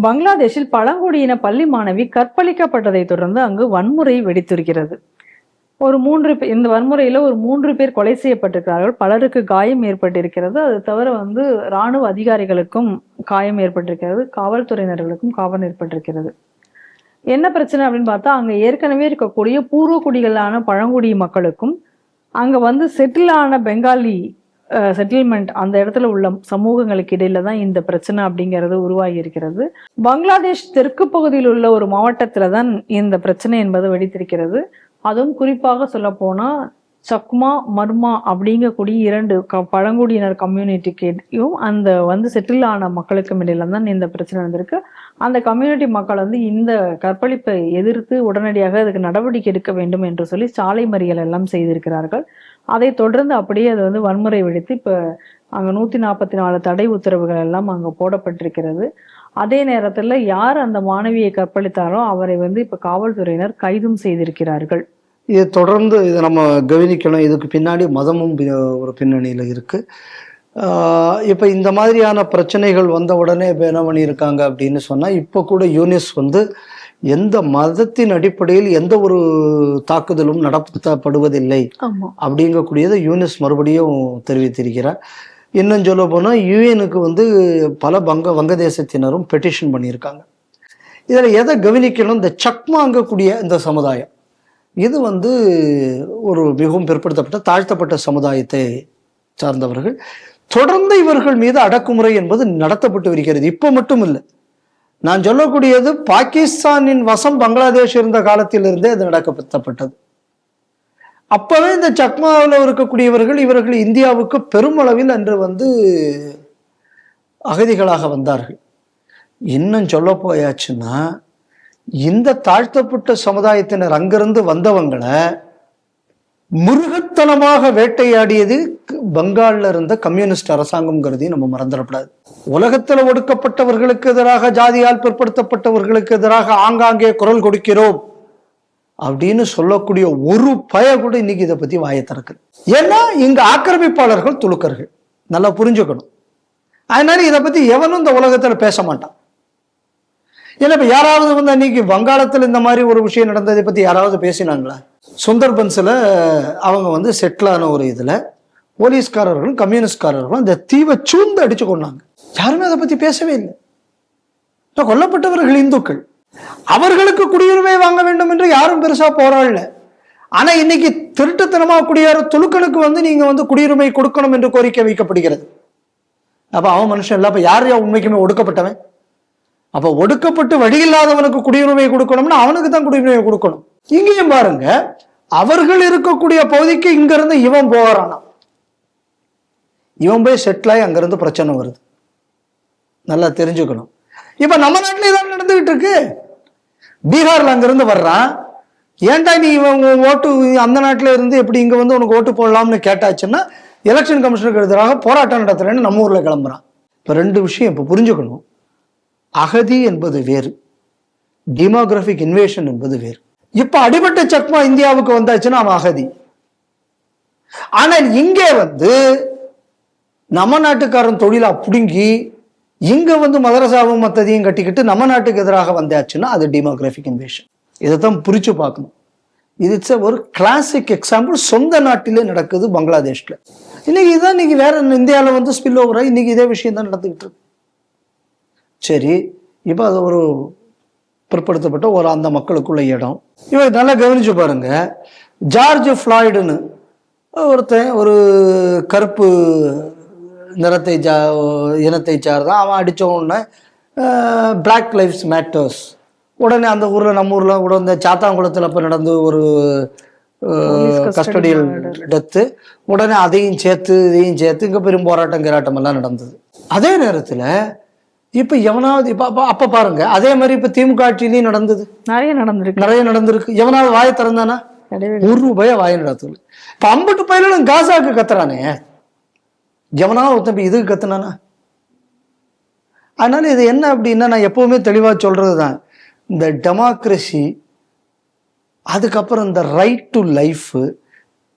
பங்களாதேஷில் பழங்குடியின பள்ளி மாணவி கற்பழிக்கப்பட்டதை தொடர்ந்து அங்கு வன்முறை வெடித்திருக்கிறது. ஒரு மூன்று இந்த வன்முறையில ஒரு மூன்று பேர் கொலை செய்யப்பட்டிருக்கிறார்கள். பலருக்கு காயம் ஏற்பட்டிருக்கிறது. அது தவிர வந்து ராணுவ அதிகாரிகளுக்கும் காயம் ஏற்பட்டிருக்கிறது. காவல்துறையினர்களுக்கும் காவல் ஏற்பட்டிருக்கிறது. என்ன பிரச்சனை அப்படின்னு பார்த்தா அங்க ஏற்கனவே இருக்கக்கூடிய பூர்வ குடிகளான பழங்குடி மக்களுக்கும் அங்க வந்து செட்டில் ஆன பெங்காலி செட்டில்மெண்ட் அந்த இடத்துல உள்ள சமூகங்களுக்கு இடையில தான் இந்த பிரச்சனை அப்படிங்கிறது உருவாகி இருக்கிறது பங்களாதேஷ் தெற்கு பகுதியில் உள்ள ஒரு மாவட்டத்தில் தான் இந்த பிரச்சனை என்பது வெடித்திருக்கிறது. அதுவும் குறிப்பாக சொல்ல சக்மா மர்மா அப்படிங்கக்கூடிய இரண்டு க பழங்குடியினர் கம்யூனிட்டிக்கும் அந்த வந்து செட்டில் ஆன மக்களுக்கும் இடையில தான் இந்த பிரச்சனை வந்திருக்கு அந்த கம்யூனிட்டி மக்கள் வந்து இந்த கற்பழிப்பை எதிர்த்து உடனடியாக அதுக்கு நடவடிக்கை எடுக்க வேண்டும் என்று சொல்லி சாலை மறியல் எல்லாம் செய்திருக்கிறார்கள். அதை தொடர்ந்து அப்படியே அது வந்து வன்முறை வெடித்து இப்போ அங்கே நூற்றி நாற்பத்தி நாலு தடை உத்தரவுகள் எல்லாம் அங்கே போடப்பட்டிருக்கிறது. அதே நேரத்தில் யார் அந்த மாணவியை கற்பழித்தாரோ அவரை வந்து இப்போ காவல்துறையினர் கைதும் செய்திருக்கிறார்கள். இது தொடர்ந்து இதை நம்ம கவனிக்கணும். இதுக்கு பின்னாடி மதமும் ஒரு பின்னணியில் இருக்குது இப்போ இந்த மாதிரியான பிரச்சனைகள் வந்த உடனே இப்போ என்ன பண்ணியிருக்காங்க அப்படின்னு சொன்னால் இப்போ கூட யூனிஸ் வந்து எந்த மதத்தின் அடிப்படையில் எந்த ஒரு தாக்குதலும் நடத்தப்படுவதில்லை. அப்படிங்கக்கூடியதை யூனிஸ் மறுபடியும் தெரிவித்திருக்கிறார். இன்னும் சொல்ல போனால் யுஎனுக்கு வந்து பல வங்க வங்கதேசத்தினரும் பெட்டிஷன் பண்ணியிருக்காங்க. இதில் எதை கவனிக்கணும்? இந்த சக்மாங்கக்கூடிய இந்த சமுதாயம். இது வந்து ஒரு மிகவும் பிற்படுத்தப்பட்ட தாழ்த்தப்பட்ட சமுதாயத்தை சார்ந்தவர்கள். தொடர்ந்து இவர்கள் மீது அடக்குமுறை என்பது நடத்தப்பட்டு வருகிறது. இப்போ மட்டும் இல்லை நான் சொல்லக்கூடியது பாகிஸ்தானின் வசம் பங்களாதேஷ் இருந்த காலத்திலிருந்தே அது நடக்கப்படுத்தப்பட்டது அப்பவே இந்த சக்மாவில் இருக்கக்கூடியவர்கள் இவர்கள் இந்தியாவுக்கு பெருமளவில் அன்று வந்து அகதிகளாக வந்தார்கள். இன்னும் சொல்ல போயாச்சுன்னா இந்த தாழ்த்தப்பட்ட சமுதாயத்தினர் அங்கிருந்து வந்தவங்களை மிருகத்தனமாக வேட்டையாடியது பங்காலில் இருந்த கம்யூனிஸ்ட் அரசாங்கம்ங்கிறதையும் நம்ம மறந்துடக்கூடாது. உலகத்துல ஒடுக்கப்பட்டவர்களுக்கு எதிராக ஜாதியால் பிற்படுத்தப்பட்டவர்களுக்கு எதிராக ஆங்காங்கே குரல் கொடுக்கிறோம் அப்படின்னு சொல்லக்கூடிய ஒரு பய கூட இன்னைக்கு இதை பத்தி வாயை திறக்குது ஏன்னா இங்க ஆக்கிரமிப்பாளர்கள் துலுக்கர்கள். நல்லா புரிஞ்சுக்கணும். அதனால இதை பத்தி எவனும் இந்த உலகத்துல பேச மாட்டான். ஏன்னா இப்ப யாராவது வந்து அன்னைக்கு வங்காளத்தில் இந்த மாதிரி ஒரு விஷயம் நடந்ததை பத்தி யாராவது பேசினாங்களா? சுந்தர்பன்ஸில் அவங்க வந்து செட்டிலான ஒரு இதில் போலீஸ்காரர்களும் கம்யூனிஸ்ட்காரர்களும் இந்த தீவை சூழ்ந்து அடித்து கொண்டாங்க யாருமே அதை பற்றி பேசவே இல்லை. இப்போ கொல்லப்பட்டவர்கள் இந்துக்கள். அவர்களுக்கு குடியுரிமை வாங்க வேண்டும் என்று யாரும் பெருசாக போராடல. ஆனால் இன்னைக்கு திருட்டுத்தனமாக குடியேற துளுக்களுக்கு வந்து நீங்கள் வந்து குடியுரிமை கொடுக்கணும் என்று கோரிக்கை வைக்கப்படுகிறது. அப்போ அவன் மனுஷன் இல்லை. அப்போ யார் யார் உண்மைக்குமே ஒடுக்கப்பட்டவன்? அப்போ ஒடுக்கப்பட்டு வழி இல்லாதவனுக்கு குடியுரிமை கொடுக்கணும்னா அவனுக்கு தான் குடியுரிமை கொடுக்கணும். இங்கேயும் பாருங்க அவர்கள் இருக்கக்கூடிய பகுதிக்கு இங்கிருந்து இவன் போகிறானா இவன் போய் செட்டில் ஆகி அங்கிருந்து பிரச்சனை வருது. நல்லா தெரிஞ்சுக்கணும். இப்ப நம்ம நாட்டில் இதான் நடந்துகிட்டு இருக்கு? பீகார்ல அங்கிருந்து வர்றான். ஏன்டா நீ இவன் உன் ஓட்டு அந்த நாட்டில இருந்து எப்படி இங்க வந்து உனக்கு ஓட்டு போடலாம்னு கேட்டாச்சுன்னா எலெக்ஷன் கமிஷனுக்கு எதிராக போராட்டம் நடத்துறேன்னு நம்ம ஊர்ல கிளம்புறான். இப்ப ரெண்டு விஷயம் இப்ப புரிஞ்சுக்கணும். அகதி என்பது வேறு. டிமோகிராஃபிக் இன்வேஷன் என்பது வேறு. இப்ப அடிபட்ட சக்மா இந்தியாவுக்கு வந்தாச்சுன்னா அவன் அகதி. ஆனால் இங்கே வந்து நம்ம நாட்டுக்காரன் தொழிலா புடுங்கி இங்க வந்து மதரசாவும் மத்ததையும் கட்டிக்கிட்டு நம்ம நாட்டுக்கு எதிராக வந்தாச்சுன்னா அது டெமோகிராபிக் இன்வேஷன் தான் புரிச்சு பார்க்கணும். இது இட்ஸ் ஒரு கிளாசிக் எக்ஸாம்பிள் சொந்த நாட்டிலே நடக்குது பங்களாதேஷ்ல. இன்னைக்கு இதான் இன்னைக்கு வேற இந்தியாவில் வந்து ஸ்பில் ஓவராக இன்னைக்கு இதே விஷயம் தான் நடந்துகிட்டு இருக்கு. சரி இப்போ அது ஒரு பிற்படுத்தப்பட்ட ஒரு அந்த மக்களுக்குள்ள இடம். இவன் நல்லா கவனிச்சு பாருங்க. ஜார்ஜ் ஃப்ளாய்டுன்னு ஒருத்தன் ஒரு கருப்பு நிறத்தை சா இனத்தை சார்தான் அவன் அடிச்ச உடனே பிளாக் லைஃப்ஸ் மேட்டர்ஸ் உடனே அந்த ஊர்ல நம்ம ஊர்ல கூட இந்த சாத்தாங்குளத்தில் அப்போ நடந்து ஒரு கஸ்டடியல் murder. டெத்து உடனே அதையும் சேர்த்து இதையும் சேர்த்து இங்க பெரும் போராட்டம் கிராட்டம் எல்லாம் நடந்தது. அதே நேரத்துல இப்ப எவனாவது இப்ப அப்ப- அப்ப பாருங்க. அதே மாதிரி இப்ப திமுக ஆட்சியிலையும் நடந்தது. நிறைய நடந்திருக்கு. நிறைய நடந்திருக்கு. எவனாவது வாயை திறந்தானா? ஒரு ரூபாய வாயை நடத்தல இப்ப அம்பட்டு பயிலும் காசாக்கு கத்துறானே. எவனாவது ஒருத்தன் இதுக்கு கத்துனானா? அதனால இது என்ன அப்படின்னா நான் எப்பவுமே தெளிவா சொல்றதுதான். இந்த டெமோக்ரஸி அதுக்கப்புறம் இந்த ரைட் டு லைஃப்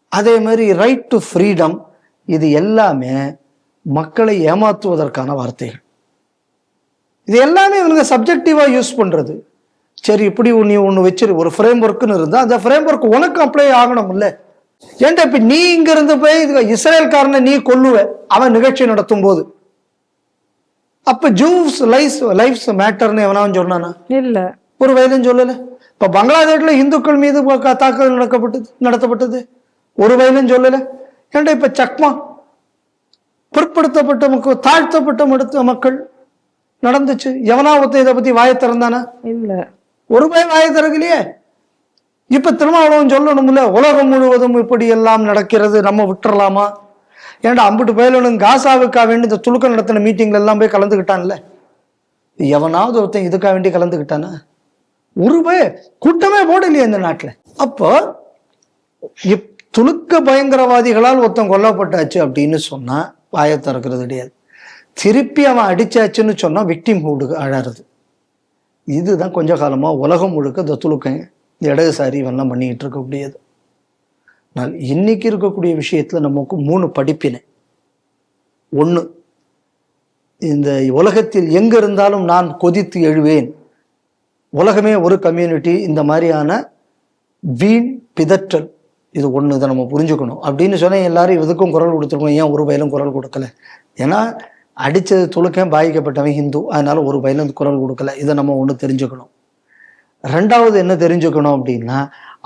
அதே மாதிரி ரைட் டு ஃப்ரீடம் இது எல்லாமே மக்களை ஏமாற்றுவதற்கான வார்த்தைகள். இது எல்லாமே இவனுங்க சப்ஜெக்டிவா யூஸ் பண்றது. சரி இப்படி நீ ஒன்று வச்சிரு ஒரு ஃப்ரேம் ஒர்க்குன்னு இருந்தா அந்த ஃப்ரேம் ஒர்க் உனக்கு அப்ளை ஆகணும் இல்ல ஏன்டா இப்ப நீ இங்க இருந்து போய் இது இஸ்ரேல்காரனை நீ கொல்லுவ? அவன் நிகழ்ச்சி நடத்தும் போது அப்ப ஜூஸ் லைஃப் லைஃப்ஸ் மேட்டர்னு எவனாவும் சொன்னானா? இல்ல. ஒரு வயலும் சொல்லல. இப்ப பங்களாதேஷ்ல இந்துக்கள் மீது தாக்குதல் நடக்கப்பட்டது நடத்தப்பட்டது. ஒரு வயலும் சொல்லல. ஏன்டா இப்ப சக்மா பிற்படுத்தப்பட்ட மக்கள் தாழ்த்தப்பட்ட மடுத்த மக்கள் நடந்துச்சு. எவனா ஒருத்தன் இதை பத்தி வாயை திறந்தானா? இல்ல. ஒரு பயம் வாயை திறக்கலையே. இப்ப திருமாவளவன் சொல்லணும்ல உலகம் முழுவதும் இப்படி எல்லாம் நடக்கிறது நம்ம விட்டுறலாமா? ஏன்டா அம்புட்டு பயலனும் காசாவுக்காக வேண்டி இந்த துலுக்க நடத்தின மீட்டிங்ல எல்லாம் போய் கலந்துக்கிட்டான்ல எவனாவது ஒருத்தன் இதுக்காக வேண்டி கலந்துக்கிட்டானா ஒரு பய கூட்டமே போடலையே இந்த நாட்டுல. அப்போ துலுக்க பயங்கரவாதிகளால் ஒருத்தன் கொல்லப்பட்டாச்சு அப்படின்னு சொன்னா வாயை திறக்கிறது கிடையாது. திருப்பி அவன் அடிச்சாச்சுன்னு சொன்னால் விக்டிம் ஹூடு அழறது. இதுதான் கொஞ்ச காலமாக உலகம் முழுக்க இந்த இடதுசாரி இவெல்லாம் பண்ணிக்கிட்டு இருக்கக்கூடியது. நான் இன்னைக்கு இருக்கக்கூடிய விஷயத்தில் நமக்கு மூணு படிப்பினை. ஒன்று இந்த உலகத்தில் எங்கே இருந்தாலும் நான் கொதித்து எழுவேன். உலகமே ஒரு கம்யூனிட்டி இந்த மாதிரியான வீண் பிதற்றல் இது ஒன்று இதை நம்ம புரிஞ்சுக்கணும். அப்படின்னு சொன்னால் எல்லாரும் இதுக்கும் குரல் கொடுத்துருக்கோம். ஏன் ஒரு வயலும் குரல் கொடுக்கல? ஏன்னா அடித்தது துளுக்கம் பாதிக்கப்பட்டவன் ஹிந்து. அதனால ஒரு வயலும் குரல் கொடுக்கல. இதை நம்ம ஒன்று தெரிஞ்சுக்கணும். ரெண்டாவது என்ன தெரிஞ்சுக்கணும் அப்படின்னா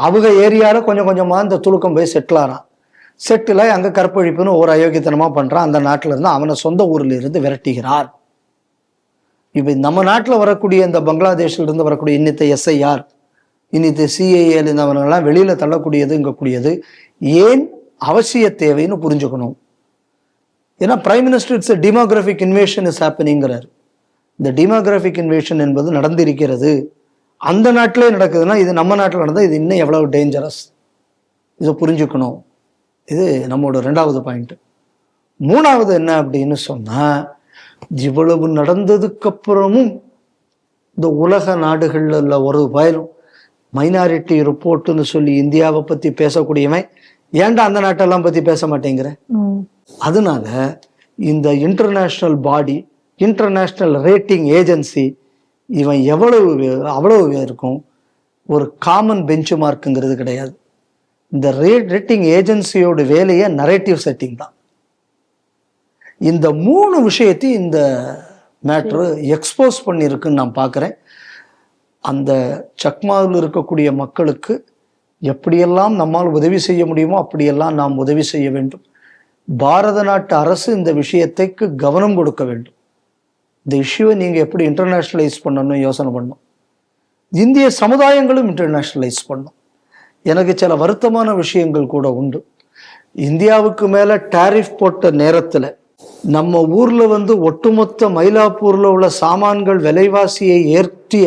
அவங்க ஏரியாவில் கொஞ்சம் கொஞ்சமாக இந்த துளுக்கம் போய் செட்டில் செட்டில் அங்கே கற்பழிப்புன்னு ஒரு அயோக்கியத்தனமாக பண்ணுறான் அந்த நாட்டில் இருந்து அவனை சொந்த ஊரில் இருந்து விரட்டுகிறார். இப்போ நம்ம நாட்டில் வரக்கூடிய இந்த பங்களாதேஷிலிருந்து வரக்கூடிய இன்னித்த எஸ்ஐஆர் இன்னித்த சிஏஏல இருந்தவனெல்லாம் வெளியில் தள்ளக்கூடியது இங்கக்கூடியது ஏன் அவசிய தேவைன்னு புரிஞ்சுக்கணும். ஏன்னா prime minister it's demographic invasion is ஹேப்பனிங்கிறார் இந்த டிமோகிராஃபிக் இன்வேஷன் என்பது நடந்திருக்கிறது. அந்த நாட்டிலே நடக்குதுன்னா இது நம்ம நாட்டில் நடந்தால் இது இன்னும் எவ்வளவு டேஞ்சரஸ் இதை புரிஞ்சுக்கணும். இது நம்மளோட ரெண்டாவது பாயிண்ட் மூணாவது என்ன அப்படின்னு சொன்னா இவ்வளவு நடந்ததுக்கு அப்புறமும் இந்த உலக நாடுகள்ல உள்ள ஒரு பயலும் மைனாரிட்டி ரிப்போர்ட்டுன்னு சொல்லி இந்தியாவை பத்தி பேசக்கூடியவன் ஏன்டா அந்த நாட்டெல்லாம் பத்தி பேச மாட்டேங்கிறேன் அதனால இந்த international body international rating agency இவன் எவ்வளவு அவ்வளவு இருக்கும்? ஒரு காமன் பெஞ்ச் மார்க்குங்கிறது கிடையாது. இந்த ரேட் ரேட்டிங் ஏஜென்சியோட வேலையே நரேட்டிவ் செட்டிங் தான். இந்த மூணு விஷயத்தையும் இந்த மேட்ரு எக்ஸ்போஸ் பண்ணியிருக்குன்னு நான் பார்க்குறேன். அந்த சக்மாவில் இருக்கக்கூடிய மக்களுக்கு எப்படியெல்லாம் நம்மால் உதவி செய்ய முடியுமோ அப்படியெல்லாம் நாம் உதவி செய்ய வேண்டும். பாரத நாட்டு அரசு இந்த விஷயத்தைக்கு கவனம் கொடுக்க வேண்டும். இந்த இஷ்யூவை நீங்கள் எப்படி இன்டர்நேஷ்னலைஸ் பண்ணணும் யோசனை பண்ணும் இந்திய சமுதாயங்களும் இன்டர்நேஷ்னலைஸ் பண்ணும் எனக்கு சில வருத்தமான விஷயங்கள் கூட உண்டு. இந்தியாவுக்கு மேலே டாரிஃப் போட்ட நேரத்தில் நம்ம ஊரில் வந்து ஒட்டுமொத்த மயிலாப்பூரில் உள்ள சாமான்கள் விலைவாசியை ஏற்றிய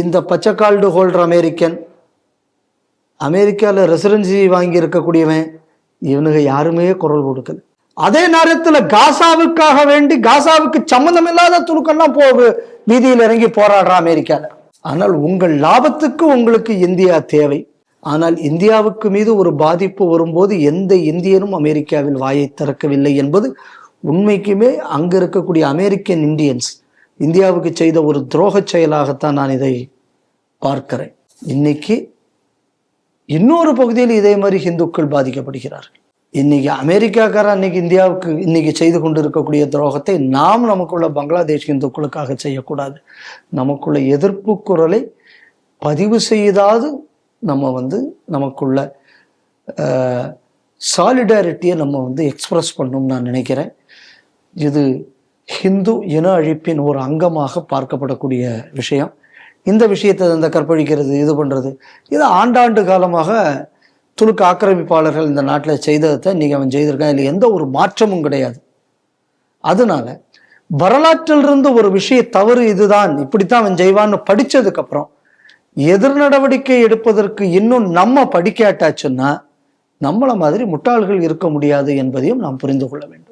இந்த பச்சைக்கால்டு ஹோல்டர் அமெரிக்கன் அமெரிக்காவில் ரெசிடென்சி வாங்கி இருக்கக்கூடியவன் இவனுங்க யாருமே குரல் கொடுக்கல. அதே நேரத்தில் காசாவுக்காக வேண்டி காசாவுக்கு சம்மந்தம் இல்லாத துணுக்கெல்லாம் போ வீதியில் இறங்கி போராடுறான் அமெரிக்காவில் ஆனால் உங்கள் லாபத்துக்கு உங்களுக்கு இந்தியா தேவை. ஆனால் இந்தியாவுக்கு மீது ஒரு பாதிப்பு வரும்போது எந்த இந்தியனும் அமெரிக்காவில் வாயை திறக்கவில்லை என்பது உண்மைக்குமே அங்கே இருக்கக்கூடிய அமெரிக்கன் இந்தியன்ஸ். இந்தியாவுக்கு செய்த ஒரு துரோகச் செயலாகத்தான் நான் இதை பார்க்கிறேன். இன்னைக்கு இன்னொரு பகுதியில் இதே மாதிரி ஹிந்துக்கள் பாதிக்கப்படுகிறார்கள். இன்னைக்கு அமெரிக்காக்காரன் அன்னைக்கு இந்தியாவுக்கு இன்னைக்கு செய்து கொண்டு இருக்கக்கூடிய துரோகத்தை நாம் நமக்குள்ள பங்களாதேஷ் இந்துக்களுக்காக செய்யக்கூடாது. நமக்குள்ள எதிர்ப்பு குரலை பதிவு செய்தாது நம்ம வந்து நமக்குள்ள சாலிடாரிட்டியை நம்ம வந்து எக்ஸ்பிரஸ் பண்ணணும்னு நான் நினைக்கிறேன். இது ஹிந்து இன அழிப்பின் ஒரு அங்கமாக பார்க்கப்படக்கூடிய விஷயம். இந்த விஷயத்தை இந்த கற்பழிக்கிறது இது பண்ணுறது இது ஆண்டாண்டு காலமாக துலுக்கு ஆக்கிரமிப்பாளர்கள் இந்த நாட்டில் செய்ததை இன்றைக்கி அவன் செய்திருக்கான். இல்லை எந்த ஒரு மாற்றமும் கிடையாது. அதனால வரலாற்றிலிருந்து ஒரு விஷய தவறு இதுதான். இப்படித்தான் அவன் செய்வான்னு படித்ததுக்கப்புறம் எதிர் நடவடிக்கை எடுப்பதற்கு இன்னும் நம்ம படிக்காட்டாச்சுன்னா நம்மளை மாதிரி முட்டாள்கள் இருக்க முடியாது என்பதையும் நாம் புரிந்து கொள்ள வேண்டும்.